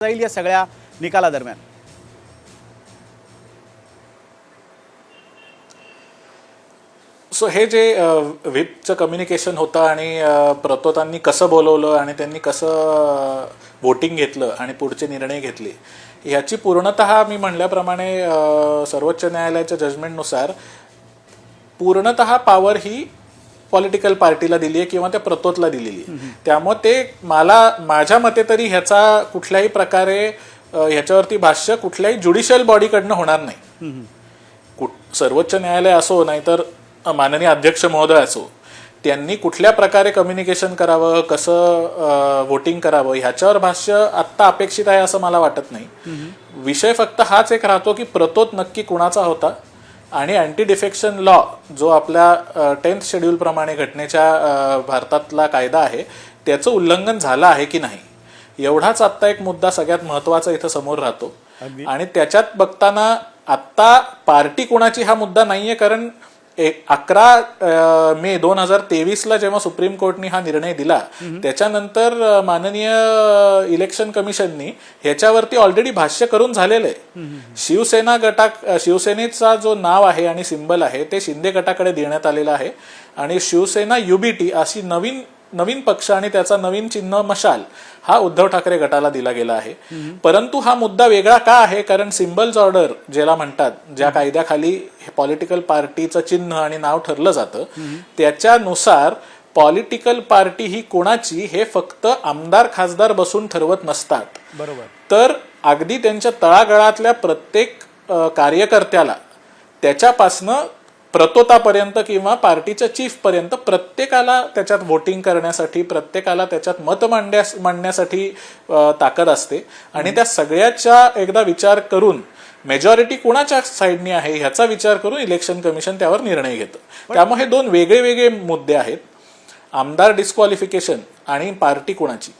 जाईल या सगळ्या निकालादरम्यान. सो हे जे व्हिपचं कम्युनिकेशन होतं आणि प्रतोतांनी कसं बोलवलं आणि त्यांनी कसं वोटिंग घेतलं आणि पुढचे निर्णय घेतले ह्याची पूर्णत मी म्हणल्याप्रमाणे सर्वोच्च न्यायालयाच्या जजमेंटनुसार पूर्णत पॉवर ही पॉलिटिकल पार्टीला दिली आहे किंवा त्या प्रतोतला दिलेली आहे. त्यामुळे ते मला माझ्या मते तरी ह्याचा कुठल्याही प्रकारे ह्याच्यावरती भाष्य कुठल्याही ज्युडिशियल बॉडीकडनं होणार नाही. कुठ सर्वोच्च न्यायालय असो नाहीतर माननीय अध्यक्ष महोदय असो त्यांनी कुठल्या प्रकारे कम्युनिकेशन करावं कसं वोटिंग करावं ह्याच्यावर भाष्य आत्ता अपेक्षित आहे असं मला वाटत नाही. विषय फक्त हाच एक राहतो की प्रतोत नक्की कुणाचा होता आणि अँटी डिफेक्शन लॉ जो आपल्या टेन्थ शेड्यूल प्रमाणे घटनेच्या भारतातला कायदा आहे त्याचं उल्लंघन झालं आहे की नाही एवढाच आत्ता एक मुद्दा सगळ्यात महत्त्वाचा इथं समोर राहतो. आणि त्याच्यात बघताना आत्ता पार्टी कोणाची हा मुद्दा नाहीये कारण अकरा मे दोन हजार तेवीसला जेव्हा सुप्रीम कोर्टनी हा निर्णय दिला त्याच्यानंतर माननीय इलेक्शन कमिशननी ह्याच्यावरती ऑलरेडी भाष्य करून झालेलं आहे शिवसेना गटा शिवसेनेचा जो नाव आहे आणि सिंबल आहे ते शिंदे गटाकडे देण्यात आलेलं आहे. आणि शिवसेना युबीटी अशी नवीन नवीन पक्ष आणि त्याचा नवीन चिन्ह मशाल हा उद्धव ठाकरे गटाला दिला गेला आहे. परंतु हा मुद्दा वेगळा का आहे? कारण सिम्बल्स ऑर्डर ज्याला म्हणतात ज्या कायद्याखाली पॉलिटिकल पार्टीचं चिन्ह आणि नाव ठरलं जातं त्याच्यानुसार पॉलिटिकल पार्टी ही कोणाची हे फक्त आमदार खासदार बसून ठरवत नसतात. बरोबर. तर अगदी त्यांच्या तळागळातल्या प्रत्येक कार्यकर्त्याला त्याच्यापासनं प्रतोतापर्यंत किंवा पार्टीच्या चीफ पर्यंत प्रत्येकाला त्याच्यात वोटिंग करण्यासाठी प्रत्येकाला त्याच्यात मत मांडण्यास मांडण्यासाठी ताकद असते. आणि त्या सगळ्याचा एकदा विचार करून मेजॉरिटी कुणाच्या साईडनी आहे ह्याचा विचार करून इलेक्शन कमिशन त्यावर निर्णय घेतं. त्यामुळे हे दोन वेगळे वेगळे मुद्दे आहेत. आमदार डिस्क्वालिफिकेशन आणि पार्टी कुणाची.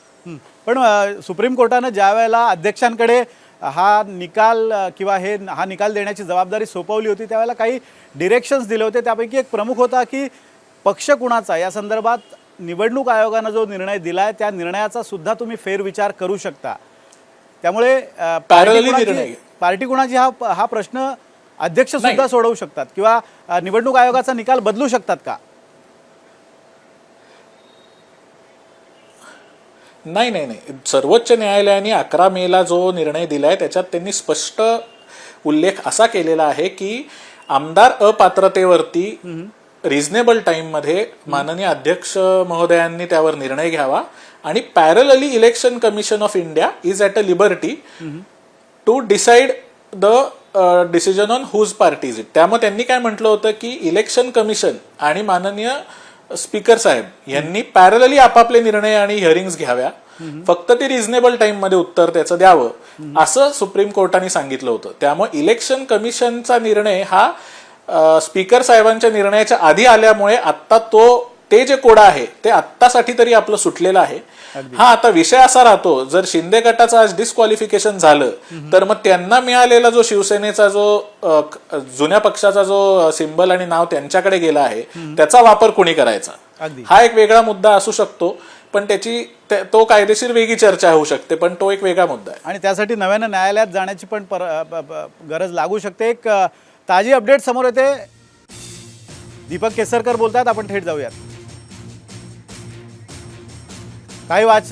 पण सुप्रीम कोर्टानं ज्या वेळेला अध्यक्षांकडे हा निकाल किंवा हे हा निकाल देण्याची जबाबदारी सोपवली होती त्यावेळेला काही डिरेक्शन्स दिले होते. त्यापैकी एक प्रमुख होता की पक्ष कुणाचा या संदर्भात निवडणूक आयोगानं जो निर्णय दिलाय त्या निर्णयाचा सुद्धा तुम्ही फेरविचार करू शकता. त्यामुळे पार्टी कुणाची- निर्णय. पार्टी कुणाची हा हा प्रश्न अध्यक्ष सुद्धा सोडवू शकतात किंवा निवडणूक आयोगाचा निकाल बदलू शकतात का? नाही नाही नाही. सर्वोच्च न्यायालयाने अकरा मेला जो निर्णय दिलाय त्याच्यात त्यांनी स्पष्ट उल्लेख असा केलेला आहे की आमदार अपात्रतेवरती रिझनेबल टाइममध्ये माननीय अध्यक्ष महोदयांनी त्यावर निर्णय घ्यावा आणि parallelly election commission of India is at a liberty to decide the decision on whose parties it त्यामुळे त्यांनी काय म्हटलं होतं की इलेक्शन कमिशन आणि माननीय स्पीकर साहेब यांनी पॅरलली आपापले निर्णय आणि हिअरिंग्स घ्याव्या. फक्त ते रिझनेबल टाइममध्ये उत्तर त्याचं द्यावं असं सुप्रीम कोर्टाने सांगितलं होतं. त्यामुळे इलेक्शन कमिशनचा निर्णय हा स्पीकर साहेबांच्या निर्णयाच्या आधी आल्यामुळे आता तो ते जे कोडा आहे ते आत्तासाठी तरी आपलं सुटलेलं आहे. हा आता विषय असा राहतो जर शिंदे गटाचं आज डिस्क्वालिफिकेशन झालं तर मग त्यांना मिळालेला जो शिवसेनेचा जो जुन्या पक्षाचा जो सिंबल आणि नाव त्यांच्याकडे गेला आहे त्याचा वापर कोणी करायचा. हा एक वेगळा मुद्दा असू शकतो पण त्याची त्या- तो कायदेशीर वेगळी चर्चा होऊ शकते पण तो एक वेगळा मुद्दा आहे. आणि त्यासाठी नव्यानं न्यायालयात जाण्याची पण गरज लागू शकते. एक ताजी अपडेट समोर येते. दीपक केसरकर बोलतात आपण थेट जाऊयात. काही वाच